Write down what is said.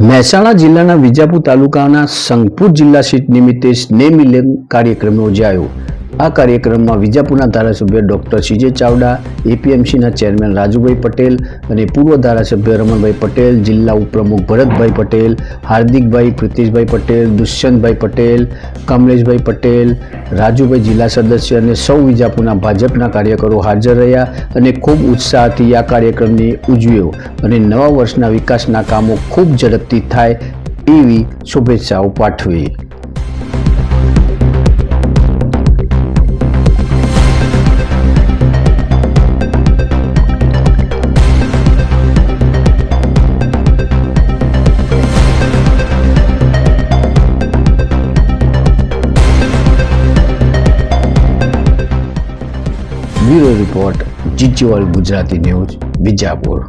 મહેસાણા જિલ્લાના વિજાપુર તાલુકાના સંગપુર જિલ્લા સીટ નિમિત્તે સ્નેહ મિલન કાર્યક્રમ યોજાયો. આ કાર્યક્રમમાં વિજાપુરના ધારાસભ્ય ડૉક્ટર સીજે ચાવડા, એપીએમસીના ચેરમેન રાજુભાઈ પટેલ અને પૂર્વ ધારાસભ્ય રમણભાઈ પટેલ, જિલ્લા ઉપપ્રમુખ ભરતભાઈ પટેલ, હાર્દિકભાઈ પ્રિતિશભાઈ પટેલ, દુષ્યંતભાઈ પટેલ, કમલેશભાઈ પટેલ, રાજુભાઈ જિલ્લા સદસ્ય અને સૌ વિજાપુરના ભાજપના કાર્યકરો હાજર રહ્યા અને ખૂબ ઉત્સાહથી આ કાર્યક્રમને ઉજવ્યો. અને નવા વર્ષના વિકાસના કામો ખૂબ ઝડપથી થાય એવી શુભેચ્છાઓ પાઠવી. બ્યુરો રિપોર્ટ જીજીઓલ ગુજરાતી ન્યૂઝ વિજાપુર